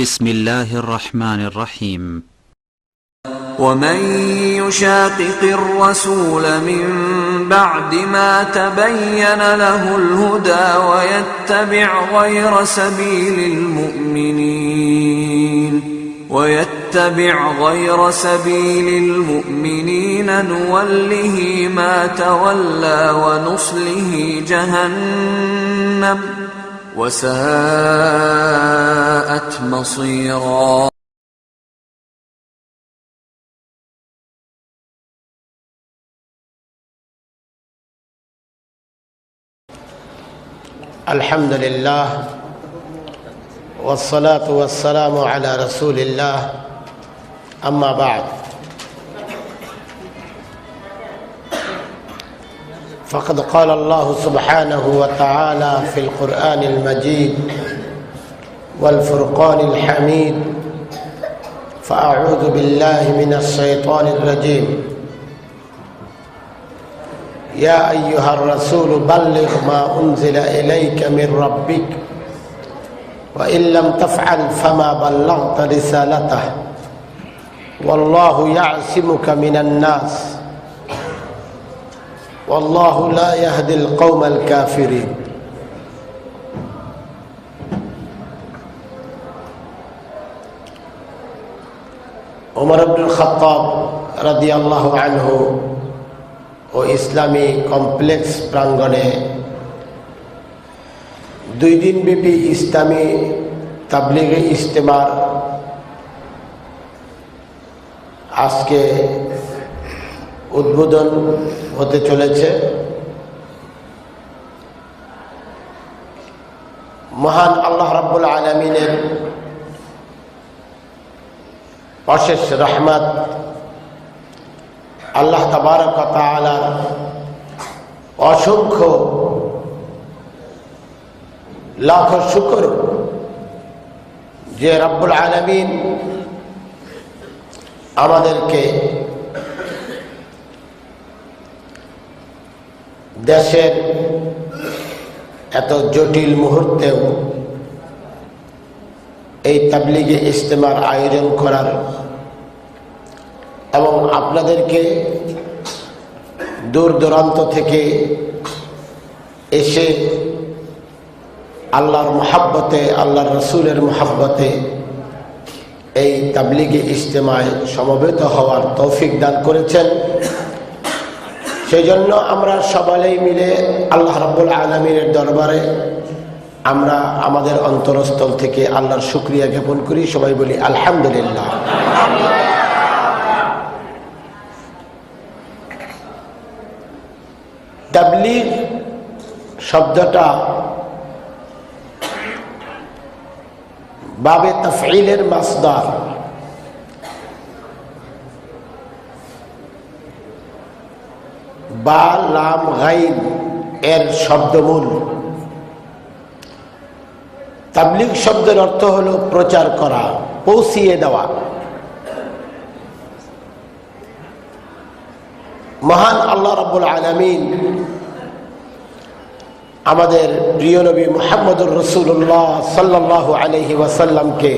بسم الله الرحمن الرحيم. ومن يشاقق الرسول من بعد ما تبين له الهدى ويتبع غير سبيل المؤمنين ويتبع غير سبيل المؤمنين نوله ما تولى ونصله جهنم. وساءت مصيرا. الحمد لله والصلاة والسلام على رسول الله أما بعد فقد قال الله سبحانه وتعالى في القرآن المجيد والفرقان الحميد فأعوذ بالله من الشيطان الرجيم. يا أيها الرسول بلغ ما أنزل إليك من ربك وإن لم تفعل فما بلغت رسالته. والله يعصمك من الناس. والله لا يهدي القوم الكافرين عمر بن الخطاب رضي الله عنه ও ইসলামী complex প্রাঙ্গণে দুই দিনব্যাপী ইসলামী তাবলিগে ইজতেমার আজকে উদ্বোধন হতে চলেছে। মহান আল্লাহ রাব্বুল আলমিনের অশেষ রহমত আল্লাহ তালার অসংখ্য লাখ শুকর যে রব্বুল আলমিন আমাদেরকে দেশের এত জটিল মুহূর্তেও এই তাবলিগে ইজতেমার আয়োজন করার এবং আপনাদেরকে দূর দূরান্ত থেকে এসে আল্লাহর মহাব্বতে, আল্লাহর রসুলের মহাব্বতে এই তাবলিগে ইজতেমায় সমবেত হওয়ার তৌফিক দান করেছেন। সেই জন্য আমরা সবাই মিলে আল্লাহ রব্বুল আলমীর দরবারে আমরা আমাদের অন্তরস্থল থেকে আল্লাহর শুক্রিয়া জ্ঞাপন করি। সবাই বলি, আলহামদুলিল্লাহ। তাবলিগ শব্দটা বাবে তফিলের মাসদার। বা লাম গাইন এর শব্দমূল। তাবলিগ শব্দের অর্থ হল প্রচার করা, পৌঁছিয়ে দেওয়া। মহান আল্লাহ রব্বুল আলমিন আমাদের প্রিয় নবী মোহাম্মদুর রসুল্লাহ সাল্লাহ আলহি ওয়াসাল্লামকে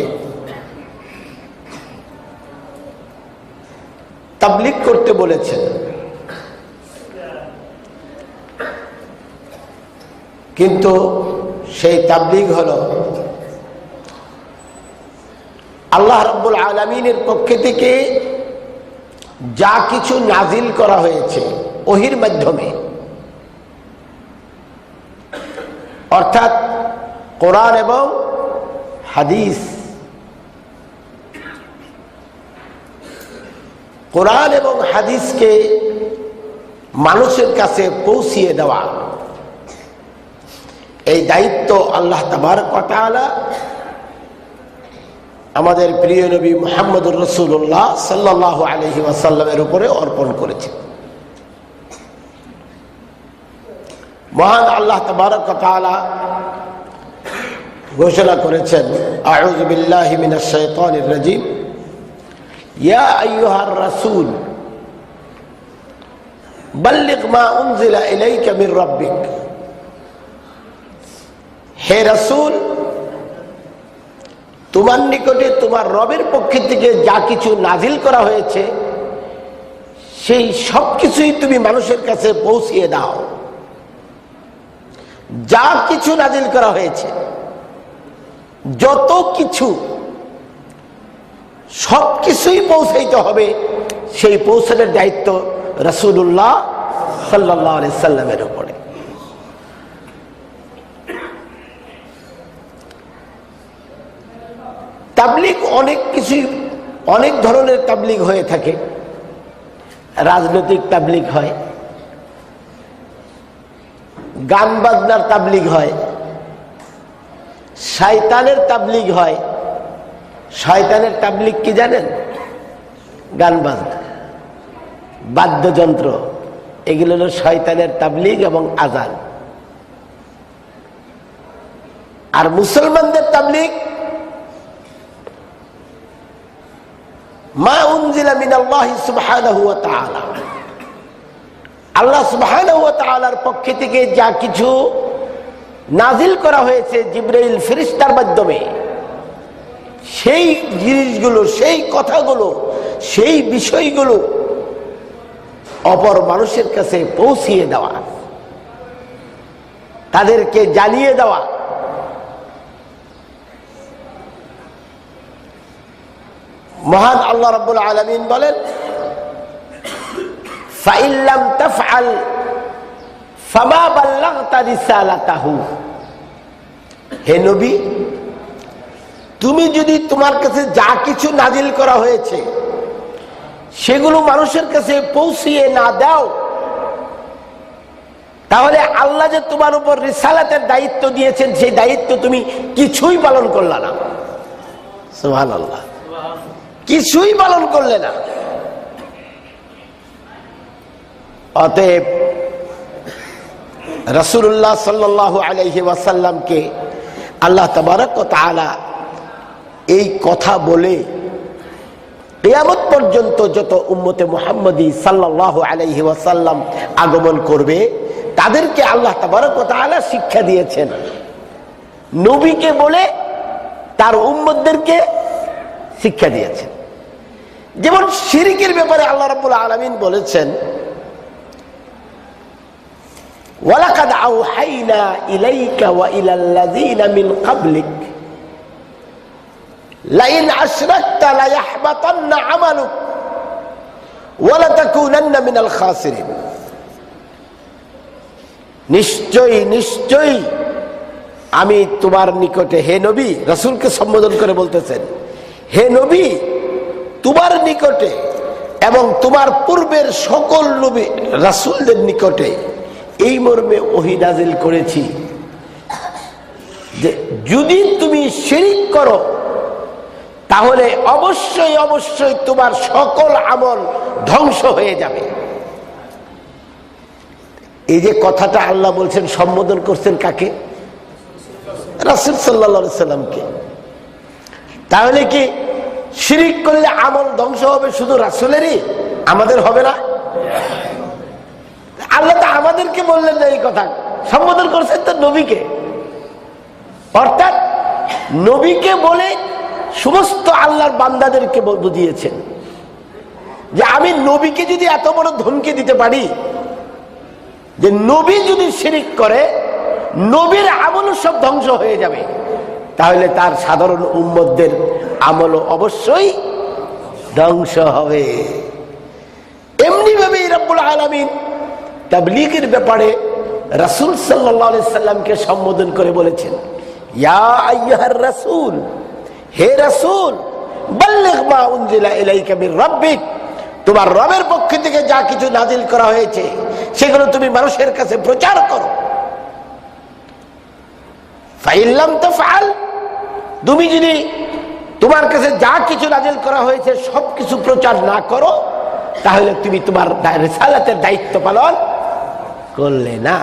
তাবলিক করতে বলেছেন। কিন্তু সেই তাবলিগ হল আল্লাহ রব্বুল আলমিনের পক্ষে থেকে যা কিছু নাজিল করা হয়েছে ওহির মাধ্যমে। অর্থাৎ কোরআন এবং হাদিস। কোরআন এবং হাদিসকে মানুষের কাছে পৌঁছিয়ে দেওয়া। এই দায়িত্ব আল্লাহ তাবার কটালা আমাদের প্রিয় নবী মোহাম্মদুর রসুল্লাহ সাল্লাহ আলহি ওয়াসাল্লামের উপরে অর্পণ করেছে মহান আল্লাহ তবারক তাআলা ঘোষণা করেছেন, আউযু বিল্লাহি মিনাশ শাইতানির রাজিম। ইয়া আইয়ুহার রাসূল, বাল্লিগ মা উনজিলা ইলাইকা মির রাব্বিক। হে রাসূল, তোমার নিকটে তোমার রবের পক্ষ থেকে যা কিছু নাজিল করা হয়েছে, সেই সব কিছুই তুমি মানুষের কাছে পৌঁছিয়ে দাও। যা কিছু নাজিল করা হয়েছে, যত কিছু, সব কিছুই পৌঁছাইতে হবে, সেই পৌঁছানোর দায়িত্ব রসুল্লাহ সাল্লাহ সাল্লামের উপরে। তাবলিগ অনেক কিছুই অনেক ধরনের তাবলিগ হয়ে থাকে। রাজনৈতিক তাবলিগ হয়। গান বাজনার তাবলিগ হয়। শয়তানের তাবলিগ হয়। শয়তানের তাবলিগ কি জানেন? গান বাজনা, বাদ্যযন্ত্র, এগুলো হলো শয়তানের তাবলিগ এবং আজান। আর মুসলমানদের তাবলিগ মা উনজিলা মিনাল্লাহি সুবহানাহু ওয়া তাআলা। আল্লাহ সুবহানাহু ওয়া তাআলার পক্ষ থেকে যা কিছু নাজিল করা হয়েছে জিব্রাইল ফেরেশতার মাধ্যমে, সেই জিনিসগুলো, সেই কথাগুলো, সেই বিষয়গুলো অপর মানুষের কাছে পৌঁছিয়ে দেওয়া, তাদেরকে জানিয়ে দেওয়া মহান আল্লাহ রব্বুল আলমিন বলেন হে নবী, তুমি যদি তোমার কাছে যা কিছু নাজিল করা হয়েছে, সেগুলো মানুষের কাছে পৌঁছিয়ে না দাও, তাহলে আল্লাহ যে তোমার উপর রিসালাতের দায়িত্ব দিয়েছেন, সেই দায়িত্ব তুমি কিছুই পালন করলা না। সোহান আল্লাহ কিছুই পালন করলে না। অতএব রসুল্লাহ সাল্লাহ আলহি আল্লাহ তবারক তালা এই কথা বলে কেয়ামত পর্যন্ত যত উম্মতে মোহাম্মদী সাল্লাহ আলহি ওয়াসাল্লাম আগমন করবে, তাদেরকে আল্লাহ তবারক তালা শিক্ষা দিয়েছেন। নবীকে বলে তার উম্মদদেরকে শিক্ষা দিয়েছেন। যেমন শিরিকের ব্যাপারে আল্লাহ রাবুল আলমিন বলেছেন মিনাল খাসিরিন। নিশ্চয়ই নিশ্চয়ই আমি তোমার নিকটে হে নবী, রাসূলকে সম্বোধন করে বলতেছেন, হে নবী তোমার নিকটে এবং তোমার পূর্বের সকল নবী রাসুলদের নিকটে এই মর্মে ওহিনাজিল করেছি যে যদি তুমি শিরিক করো, তাহলে অবশ্যই অবশ্যই তোমার সকল আমল ধ্বংস হয়ে যাবে। এই যে কথাটা আল্লাহ বলছেন, সম্বোধন করছেন কাকে? রাসুল সাল্লা সাল্লামকে। তাহলে কি শিরিক করলে আমল ধ্বংস হবে শুধু রাসুলেরই? আমাদের হবে না? আল্লাহ তো আমাদেরকে বললেন না এই কথা। সম্বোধন করছেন তো নবীকে। অর্থাৎ নবীকে বলে সমস্ত আল্লাহর বান্দাদেরকে বুঝিয়েছেন। যে আমি নবীকে যদি এত বড় ধমকি দিতে পারি, যে নবী যদি শিরিক করে, নবীর আমল সব ধ্বংস হয়ে যাবে। তাহলে তার সাধারণ উম্মতদের আমল অবশ্যই ধ্বংস হবে। এমনি ভাবে রব্বুল আলমিন তাবলিগের ব্যাপারে রাসুল সাল্লাহ সাল্লামকে সম্বোধন করে বলেছেন, ইয়া আইয়ার রাসুল, হে রাসুল তোমার রবের পক্ষ থেকে যা কিছু নাজিল করা হয়েছে, সেগুলো তুমি মানুষের কাছে প্রচার করো। ফাইল্লাম তো তুমি যদি তোমার কাছে যা কিছু নাজিল করা হয়েছে, সব কিছু প্রচার না করো, তাহলে তুমি তোমার রেসালাতের দায়িত্ব পালন করলে না।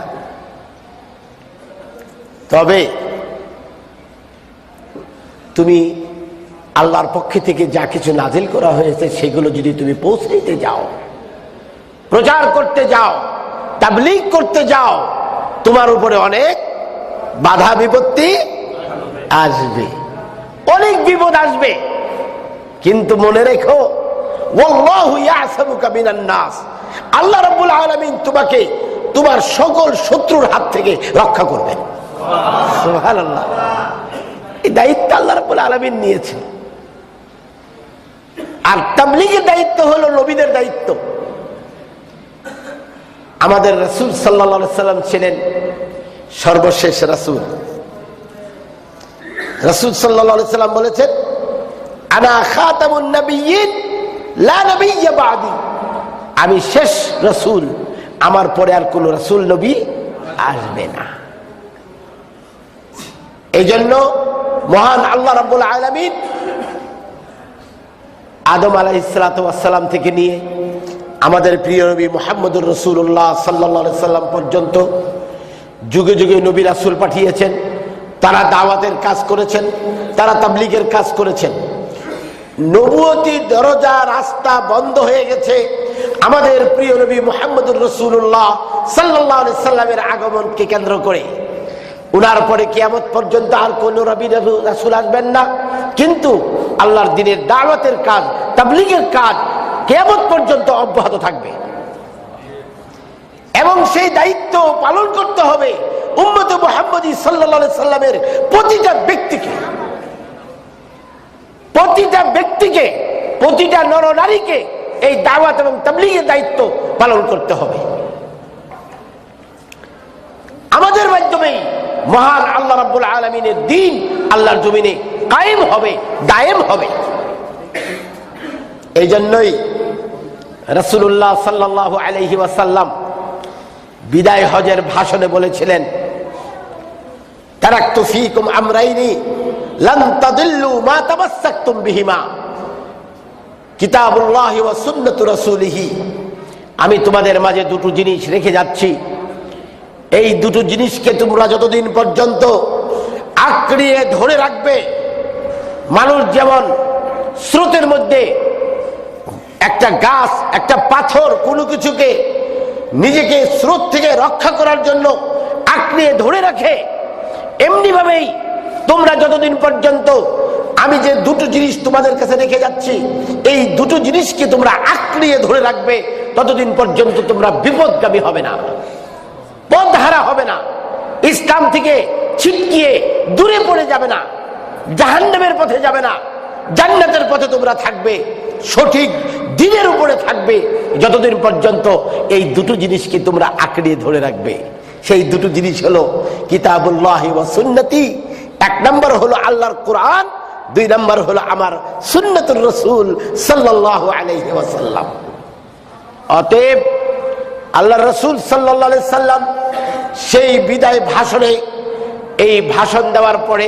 তবে তুমি আল্লাহর পক্ষে থেকে যা কিছু নাজিল করা হয়েছে, সেগুলো যদি তুমি পৌঁছাইতে যাও, প্রচার করতে যাও, তাবলিগ করতে যাও, তোমার উপরে অনেক বাধা বিপত্তি আসবে। অনেক বিপদ আসবে। কিন্তু মনে রেখো আল্লাহ রাব্বুল আলামিন তোমাকে তোমার সকল শত্রুর হাত থেকে রক্ষা করবেন। এই দায়িত্ব আল্লাহ রাব্বুল আলামিন নিয়েছেন আর তাবলিগের দায়িত্ব হলো নবীদের দায়িত্ব। আমাদের রসুল সাল্লা সাল্লাম ছিলেন সর্বশেষ রাসুল। রসুল সাল্লা সাল্লাম বলেছেন আনা আমি শেষ রসুল, আমার পরে আর কোন রসুল নবী আসবে না। এই জন্য মহান আল্লাহ রাব্বুল আলামিন আদম আলাইসালাম থেকে নিয়ে আমাদের প্রিয় নবী মোহাম্মদুর রসুল্লাহ সাল্লা সাল্লাম পর্যন্ত যুগে যুগে নবী রাসুল পাঠিয়েছেন, তারা দাওয়াতের কাজ করেছেন, তারা তাবলিগের কাজ করেছেন। নবুয়তি দরজা রাস্তা বন্ধ হয়ে গেছে। আমাদের প্রিয় নবী মোহাম্মদুর রসুল্লাহ সাল্লাহ সাল্লামের আগমনকে কেন্দ্র করে। উনার পরে কিয়ামত পর্যন্ত আর কোন রবি রাসুল আসবেন না। কিন্তু আল্লাহর দিনের দাওয়াতের কাজ, তাবলিগের কাজ কেয়ামত পর্যন্ত অব্যাহত থাকবে। এবং সেই দায়িত্ব পালন করতে হবে উম্মত মোহাম্মদী সাল্লা সাল্লামের প্রতিটা ব্যক্তিকে। প্রতিটা ব্যক্তিকে, প্রতিটা নরনারীকে এই দাওয়াত এবং তাবলিগের দায়িত্ব পালন করতে হবে। আমাদের মাধ্যমেই মহান আল্লাহ রাব্বুল আলমিনের দিন আল্লাহর জমিনে কায়েম হবে, দায়েম হবে। এই জন্যই রসুল্লাহ সাল্লাহ আলহি ওয়াসাল্লাম বিদায় হজের ভাষণে বলেছিলেন আমরাইনি মা আমি তোমাদের মাঝে দুটো জিনিস রেখে যাচ্ছি। এই দুটো জিনিসকে তোমরা যতদিন পর্যন্ত আঁকড়িয়ে ধরে রাখবে, মানুষ যেমন স্রোতের মধ্যে একটা গাছ, একটা পাথর কোনো কিছুকে নিজেকে স্রোত থেকে রক্ষা করার জন্য আঁকড়িয়ে ধরে রাখে। এমনি ভাবেই তোমরা যতদিন পর্যন্ত আমি যে দুটো জিনিস তোমাদের কাছে রেখে যাচ্ছি, এই দুটো জিনিসকে তোমরা আঁকড়িয়ে ধরে রাখবে, ততদিন পর্যন্ত তোমরা বিপদগামী হবে না। পথ হারা হবে না। ইসলাম থেকে ছিটকিয়ে দূরে পড়ে যাবে না। জাহান্নামের পথে যাবে না। জান্নাতের পথে তোমরা থাকবে, সঠিক দিনের উপরে থাকবে, যতদিন পর্যন্ত এই দুটো জিনিসকে তোমরা আঁকড়িয়ে ধরে রাখবে। সেই দুটো জিনিস হলো কিতাবুল্লাহ সুন্নতি, এক নম্বর হলো আল্লাহর কোরআন, দুই নম্বর হলো আমার সুন্নতুর রসুল সাল্লাহ ওয়াসাল্লাম। অতএব আল্লাহ রসুল সাল্লা সাল্লাম সেই বিদায় ভাষণে, এই ভাষণ দেওয়ার পরে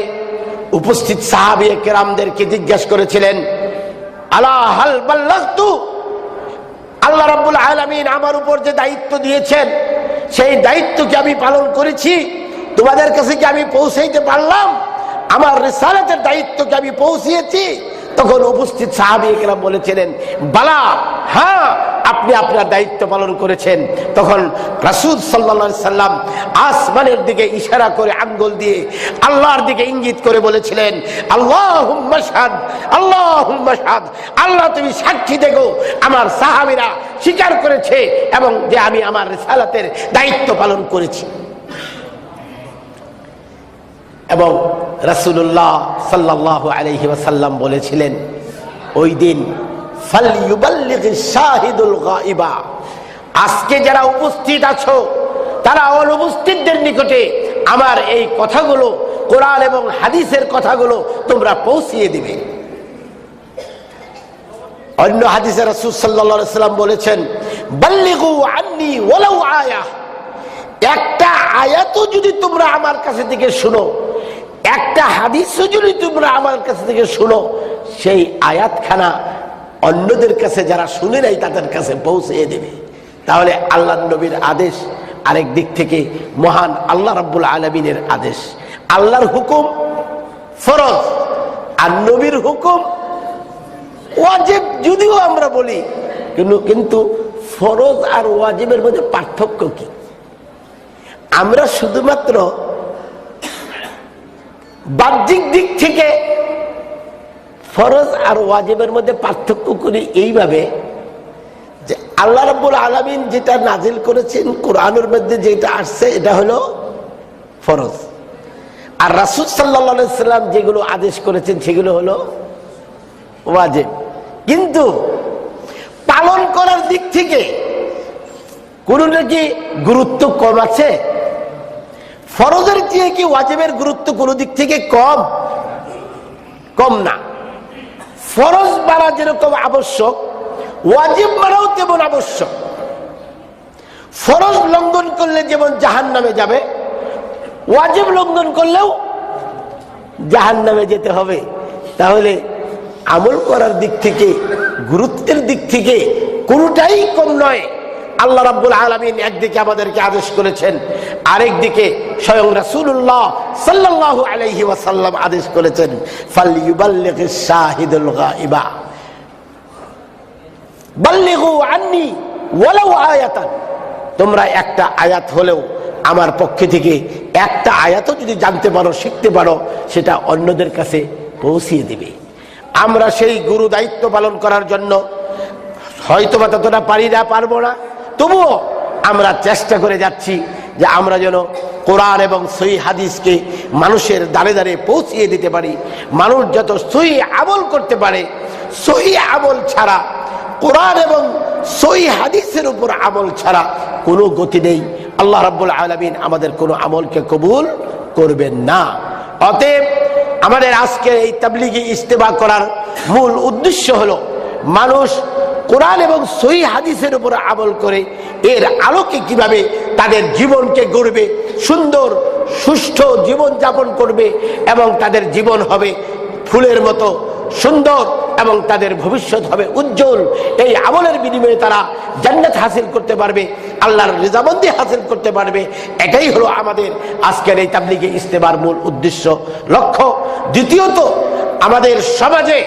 উপস্থিত সাহাবি কেরামদেরকে জিজ্ঞাসা করেছিলেন আল্লাহ আল্লাহ রাব্বুল আলমিন আমার উপর যে দায়িত্ব দিয়েছেন, সেই দায়িত্বকে আমি পালন করেছি। তোমাদের কাছে কি আমি পৌঁছাইতে পারলাম? আমার রিসালাতের দায়িত্বকে আমি পৌঁছিয়েছি। তখন উপস্থিত সাহাবি একরাম বলেছিলেন, বালা হ্যাঁ আপনি আপনার দায়িত্ব পালন করেছেন। তখন রাসুল সাল্লা সাল্লাম আসমানের দিকে ইশারা করে আঙ্গুল দিয়ে আল্লাহর দিকে ইঙ্গিত করে বলেছিলেন আল্লাহ হুম্মাসাদ আল্লাহ হুম্মাসাদ আল্লাহ তুমি সাক্ষী দেখো, আমার সাহাবিরা স্বীকার করেছে এবং যে আমি আমার রিসালাতের দায়িত্ব পালন করেছি। এবং রাসুল্লাহ সাল্লাহ আলহি বলেছিলেন, ওই দিন আজকে যারা উপস্থিত আছো, তারা অনুপস্থিতদের নিকটে আমার এই কথাগুলো, কোরআন এবং হাদিসের কথাগুলো তোমরা পৌঁছিয়ে দিবে। অন্য হাদিসের রাসূল সাল্লাল্লাহু আলাইহি সাল্লাম বলেছেন একটা আয়াতও যদি তোমরা আমার কাছে থেকে শুনো, একটা হাদিসও যদি তোমরা আমার কাছে থেকে শুনো, সেই আয়াতখানা অন্যদের কাছে যারা শুনে নাই তাদের কাছে পৌঁছে দেবে। তাহলে আল্লাহ নবীর আদেশ আরেক দিক থেকে মহান আল্লাহ রাব্বুল আলমিনের আদেশ। আল্লাহর হুকুম ফরজ, আর নবীর হুকুম ওয়াজিব যদিও আমরা বলি, কিন্তু কিন্তু ফরজ আর ওয়াজিবের মধ্যে পার্থক্য কি? আমরা শুধুমাত্র বাহ্যিক দিক থেকে ফরজ আর ওয়াজিবের মধ্যে পার্থক্য করি এইভাবে যে আল্লাহ রাব্বুল আলামিন যেটা নাজিল করেছেন কোরআনের মধ্যে যেটা আসছে, এটা হলো ফরজ। আর রাসুল সাল্লাহ সাল্লাম যেগুলো আদেশ করেছেন, সেগুলো হলো ওয়াজিব। কিন্তু পালন করার দিক থেকে কোনটা কি গুরুত্ব কম আছে? ফরজের চেয়ে কি ওয়াজিবের গুরুত্ব কোনো দিক থেকে কম? কম না। ফরজ মারা যেরকম আবশ্যক, ওয়াজিব মারাও তেমন আবশ্যক। ফরজ লঙ্ঘন করলে যেমন জাহান নামে যাবে, ওয়াজিব লঙ্ঘন করলেও জাহান নামে যেতে হবে। তাহলে আমল করার দিক থেকে, গুরুত্বের দিক থেকে কোনোটাই কম নয়। আল্লাহ রাব্বুল আলমিন একদিকে আমাদেরকে আদেশ করেছেন আরেক দিকে স্বয়ং রাসূলুল্লাহ সাল্লাল্লাহু আলাইহি ওয়াসাল্লাম আদেশ করেছেন ফালইউবাল্লিগিস শাহিদুল গায়বা। বাল্লিগু আন্নি ওয়ালাউ আয়াতান। তোমরা একটা আয়াত হলেও আমার পক্ষে থেকে একটা আয়াতও যদি জানতে পারো, শিখতে পারো, সেটা অন্যদের কাছে পৌঁছিয়ে দিবে। আমরা সেই গুরু দায়িত্ব পালন করার জন্য হয়তো বা ততটা পারি না, পারব না। তবুও আমরা চেষ্টা করে যাচ্ছি যে আমরা যেন কোরআন এবং সই হাদিসকে মানুষের দাঁড়ে দাঁড়ে পৌঁছিয়ে দিতে পারি, মানুষ যত সই আমল করতে পারে, সহি আমল ছাড়া, কোরআন এবং সই হাদিসের উপর আমল ছাড়া কোনো গতি নেই। আল্লাহ রাব্বুল আলমিন আমাদের কোনো আমলকে কবুল করবেন না। অতএব আমাদের আজকের এই তাবলিগি ইস্তেমা করার মূল উদ্দেশ্য হলো, মানুষ কোরআন এবং সহি হাদিসের উপর আমল করে এর আলোকে কীভাবে তাদের জীবনকে গড়বে, সুন্দর, সুষ্ঠু জীবন যাপন করবে এবং তাদের জীবন হবে ফুলের মতো সুন্দর এবং তাদের ভবিষ্যৎ হবে উজ্জ্বল, এই আমলের বিনিময়ে তারা জান্নাত হাসিল করতে পারবে, আল্লাহর রেজাবন্দি হাসিল করতে পারবে, এটাই হলো আমাদের আজকের এই তাবলিগে ইস্তেমার মূল উদ্দেশ্য, লক্ষ্য। দ্বিতীয়ত, আমাদের সমাজে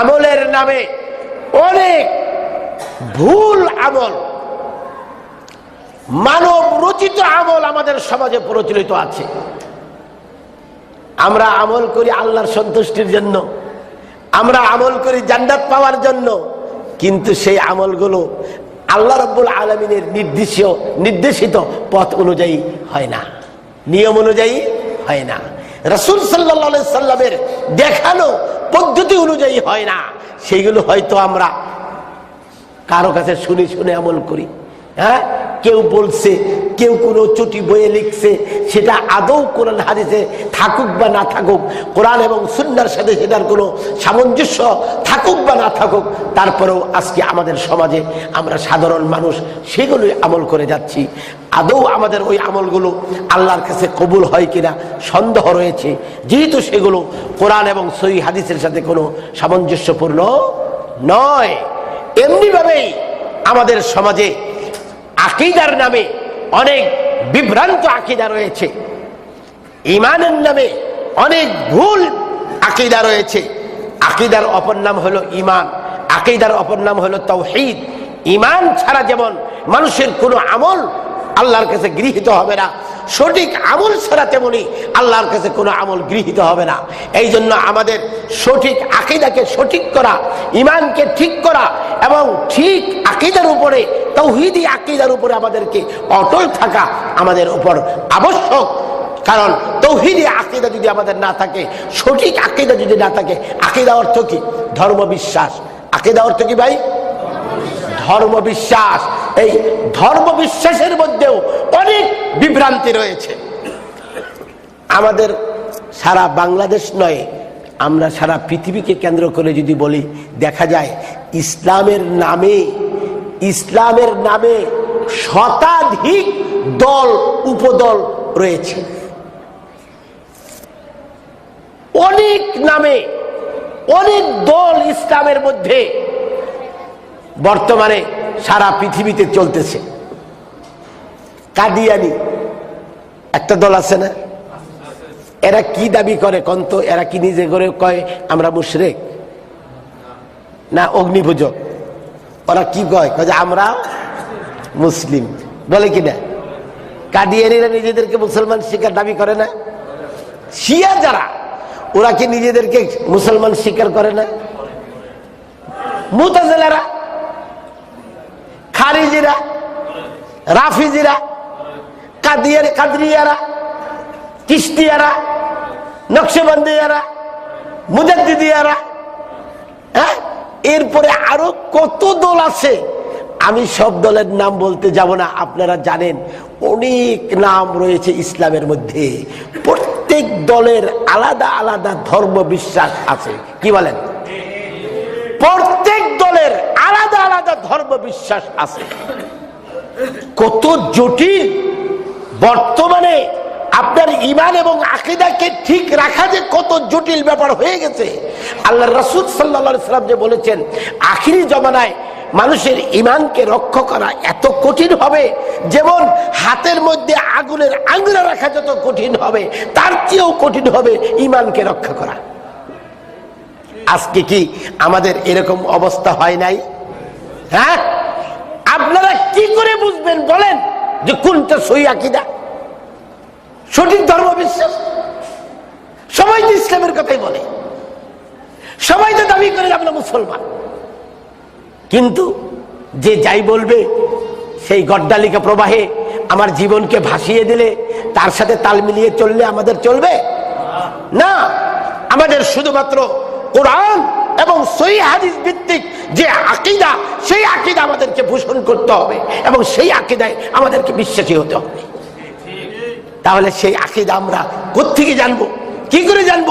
আমলের নামে অনেক ভুল আমল, মানব রচিত আমল আমাদের সমাজে প্রচলিত আছে। আমরা আমল করি আল্লাহর সন্তুষ্টির জন্য, আমরা আমল করি জান্নাত পাওয়ার জন্য, কিন্তু সেই আমলগুলো আল্লাহ রব্বুল আলমিনের নির্দিষ্ট নির্দেশিত পথ অনুযায়ী হয় না, নিয়ম অনুযায়ী হয় না। রসুল সাল্লা সাল্লামের দেখানো পদ্ধতি অনুযায়ী হয় না। সেইগুলো হয়তো আমরা কারও কাছে শুনে শুনে আমল করি হ্যাঁ? কেউ বলছে, কেউ কোনো চুটি বইয়ে লিখছে, সেটা আদৌ কোরআন হাদিসে থাকুক বা না থাকুক, কোরআন এবং সুন্নার সাথে সেটার কোনো সামঞ্জস্য থাকুক বা না থাকুক, তারপরেও আজকে আমাদের সমাজে আমরা সাধারণ মানুষ সেগুলোই আমল করে যাচ্ছি। আদৌ আমাদের ওই আমলগুলো আল্লাহর কাছে কবুল হয় কিনা সন্দেহ রয়েছে। যেহেতু সেগুলো কোরআন এবং সই হাদিসের সাথে কোনো সামঞ্জস্যপূর্ণ নয়। এমনিভাবেই আমাদের সমাজে আকিদার নামে, অনেক বিভ্রান্ত আকিদা রয়েছে। ইমানের নামে অনেক ভুল আকিদা রয়েছে। আকিদার অপর নাম হলো ইমান আকিদার অপর নাম হলো তৌহিদ। ইমান ছাড়া যেমন মানুষের কোনো আমল আল্লাহর কাছে গৃহীত হবে না। সঠিক আমল ছাড়া তেমনি আল্লাহর কাছে কোনো আমল গৃহীত হবে না। এই জন্য আমাদের সঠিক আকিদাকে সঠিক করা ইমানকে ঠিক করা এবং ঠিক আকিদার উপরে, তৌহিদি আকিদার উপরে আমাদেরকে অটল থাকা আমাদের উপর আবশ্যক। কারণ তৌহিদি আকিদা যদি আমাদের না থাকে, সঠিক আকিদা যদি না থাকে, আকিদা অর্থ কি? ধর্ম বিশ্বাস। আকিদা অর্থ কি ভাই? ধর্ম বিশ্বাস। এই ধর্ম বিশ্বাসের মধ্যেও অনেক বিভ্রান্তি রয়েছে। আমাদের সারা বাংলাদেশ নয়, আমরা সারা পৃথিবীকে কেন্দ্র করে যদি বলি, দেখা যায় ইসলামের নামে ইসলামের নামে শতাধিক দল, উপদল রয়েছে। অনেক নামে, অনেক দল ইসলামের মধ্যে বর্তমানে সারা পৃথিবীতে চলতেছে। কাদিয়ানি, একটা দল আছে না? এরা কি দাবি করে কন্ত? এরা কি নিজে করে কয়, আমরা মুশরেক না অগ্নিপূজক ওরা কি কয়? যে, আমরা মুসলিম বলে কি না? কাদিয়ানিরা নিজেদেরকে মুসলমান শিকার দাবি করে না? শিয়া যারা, ওরা কি নিজেদেরকে মুসলমান স্বীকার করে না? মুতাজেলারা খারিজিরা রাফিজিরা, কাদিয়ার, কাদরিয়ারা কিস্তিয়ারা নকশবন্দিয়ারা, মুজাদ্দিদিয়ারা হ্যাঁ? এরপরে আরও কত দল আছে? আমি সব দলের নাম বলতে যাব না, আপনারা জানেন, অনেক নাম রয়েছে ইসলামের মধ্যে। প্রত্যেক দলের আলাদা আলাদা ধর্ম বিশ্বাস আছে। কি বলেন? প্রত্যেক দলের আলাদা আলাদা ধর্ম বিশ্বাস আছে। কত জটিল। বর্তমানে আপনার ইমান এবং আকিদাকে ঠিক রাখা যে কত জটিল ব্যাপার হয়ে গেছে। আল্লাহ রসুল সাল্লা সাল্লাম যে বলেছেন, আখিরি জমানায় মানুষের ইমানকে রক্ষা করা এত কঠিন হবে, যেমন হাতের মধ্যে আগুনের আঙ্গুরা রাখা যত কঠিন হবে, তার চেয়েও কঠিন হবে ইমানকে রক্ষা করা। আজকে কি আমাদের এরকম অবস্থা হয় নাই? হ্যাঁ? আপনারা কি করে বুঝবেন বলেন যে কোনটা সই আকিদা? সঠিক ধর্ম বিশ্বাস? সবাই তো ইসলামের কথাই বলে। সবাই তো দাবি করে আমরা মুসলমান। কিন্তু যে যাই বলবে, সেই গড্ডালিকা প্রবাহে আমার জীবনকে ভাসিয়ে দিলে, তার সাথে তাল মিলিয়ে চললে আমাদের চলবে? না। আমাদের শুধুমাত্র কোরআন এবং সই হাদিস ভিত্তিক যে আকিদা, সেই আকিদা আমাদেরকে পোষণ করতে হবে এবং সেই আকিদায় আমাদেরকে বিশ্বাসী হতে হবে। তাহলে সেই আকিদা আমরা কোথেকে জানব? কি করে জানব?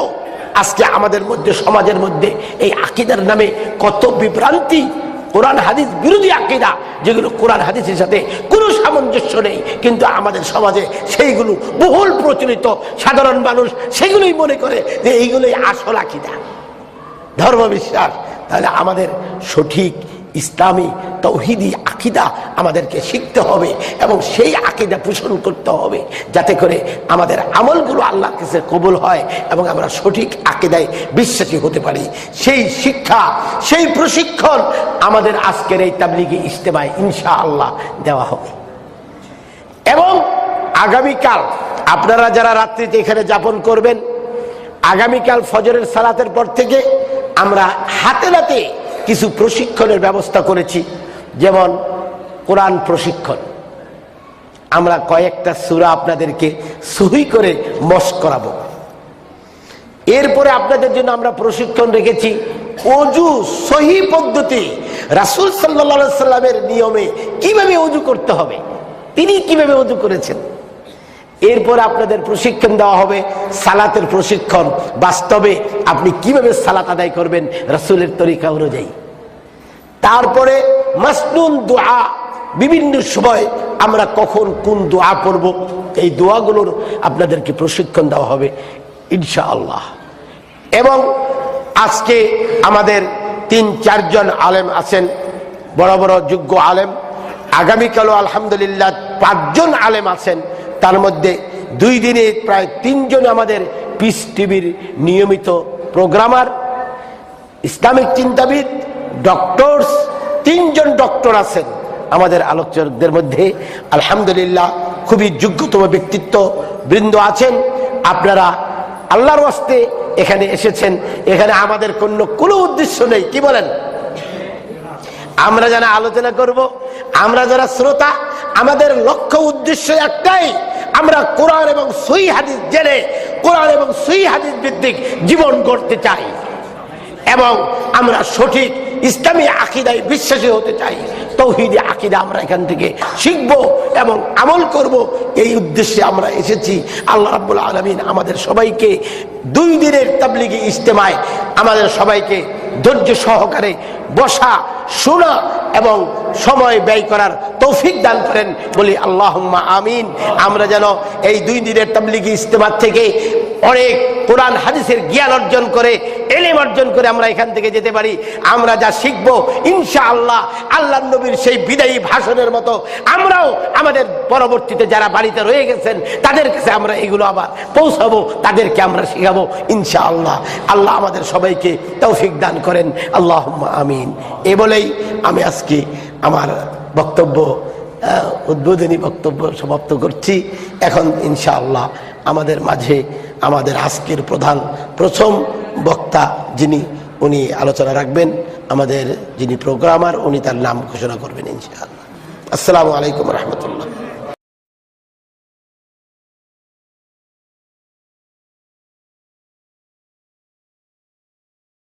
আজকে আমাদের মধ্যে, সমাজের মধ্যে এই আকিদার নামে কত বিভ্রান্তি, কোরআন হাদিস বিরোধী আকিদা, যেগুলো কোরআন হাদিসের সাথে কোনো সামঞ্জস্য নেই, কিন্তু আমাদের সমাজে সেইগুলো বহুল প্রচলিত, সাধারণ মানুষ সেগুলোই মনে করে যে এইগুলোই আসল আকিদা। ধর্ম বিশ্বাস তাহলে আমাদের সঠিক ইসলামী তৌহিদি আকিদা আমাদেরকে শিখতে হবে এবং সেই আকিদা পোষণ করতে হবে যাতে করে আমাদের আমলগুলো আল্লাহর কাছে কবুল হয় এবং আমরা সঠিক আকিদায় বিশ্বাসী হতে পারি। সেই শিক্ষা, সেই প্রশিক্ষণ আমাদের আজকের এই তাবলিগি ইস্তেমায় ইনশা আল্লাহ দেওয়া হবে। এবং আগামীকাল আপনারা যারা রাত্রিতে এখানে যাপন করবেন, আগামীকাল ফজরের সালাতের পর থেকে আমরা হাতে নাতে কিছু প্রশিক্ষণের ব্যবস্থা করেছি। যেমন কোরআন প্রশিক্ষণ। আমরা কয়েকটা সুরা আপনাদেরকে সহি করে মস করাবো। এরপরে আপনাদের জন্য আমরা প্রশিক্ষণ রেখেছি অজু সহি পদ্ধতি। রাসুল সাল্লা সাল্লামের নিয়মে কীভাবে অজু করতে হবে? তিনি কীভাবে অজু করেছেন? এরপর আপনাদের প্রশিক্ষণ দেওয়া হবে, সালাতের প্রশিক্ষণ। বাস্তবে আপনি কীভাবে সালাত আদায় করবেন রাসুলের তরিকা অনুযায়ী। তারপরে মাসনুন দোয়া, বিভিন্ন সময় আমরা কখন কোন দোয়া পড়ব, এই দোয়াগুলোর আপনাদেরকে প্রশিক্ষণ দেওয়া হবে ইনশা আল্লাহ এবং আজকে আমাদের তিন, চারজন আলেম আছেন, বড় বড় যোগ্য আলেম। আগামীকালও আলহামদুলিল্লাহ পাঁচজন আলেম আছেন। তার মধ্যে দুই দিনে প্রায় তিনজন আমাদের পিস টিভির নিয়মিত প্রোগ্রামার ইসলামিক চিন্তাবিদ ডক্টরস তিনজন ডক্টর আছেন আমাদের আলোচকদের মধ্যে। আলহামদুলিল্লাহ, খুবই যোগ্যতম ব্যক্তিত্ব বৃন্দ আছেন। আপনারা আল্লাহর ওয়াস্তে এখানে এসেছেন। এখানে আমাদের কোনো কোনো উদ্দেশ্য নেই। কি বলেন? আমরা যারা আলোচনা করব, আমরা যারা শ্রোতা আমাদের লক্ষ্য উদ্দেশ্য একটাই, আমরা কোরআন এবং সই হাদিস জেনে, কোরআন এবং সই হাদিস ভিত্তিক জীবন করতে চাই। এবং আমরা সঠিক ইসলামী আকিদায় বিশ্বাসী হতে চাই, তৌহিদি আকিদা আমরা এখান থেকে শিখব এবং আমল করব। এই উদ্দেশ্যে আমরা এসেছি। আল্লাহ রাব্বুল আলমিন আমাদের সবাইকে দুই দিনের তাবলিগি ইজতেমায় আমাদের সবাইকে ধৈর্য সহকারে বসা, শোনা এবং সময় ব্যয় করার তৌফিক দান করেন। বলি আল্লাহ আমিন। আমরা যেন এই দুই দিনের তাবলিগি ইজতেমার থেকে অনেক কোরআন, হাদিসের জ্ঞান অর্জন করে এলেম অর্জন করে আমরা এখান থেকে যেতে পারি। আমরা যা শিখব ইনশা আল্লাহ আল্লাহ নবীর সেই বিদায়ী ভাষণের মতো আমরাও আমাদের পরবর্তীতে যারা বাড়িতে রয়ে গেছেন, তাদের কাছে আমরা এগুলো আবার পৌঁছাবো, তাদেরকে আমরা শেখাবো ইনশা আল্লাহ আল্লাহ আমাদের সবাইকে তৌফিক দান করেন। আল্লাহ আমিন। এ বলেই আমি আজকে আমার বক্তব্য উদ্বোধনী বক্তব্য সমাপ্ত করছি। এখন ইনশাআল্লাহ আমাদের মাঝে আমাদের আজকের প্রধান, প্রথম বক্তা যিনি, উনি আলোচনা রাখবেন, আমাদের যিনি প্রোগ্রামার উনি তার নাম ঘোষণা করবেন ইনশাআল্লাহ। আসসালামু আলাইকুম রহমতুল্লাহ।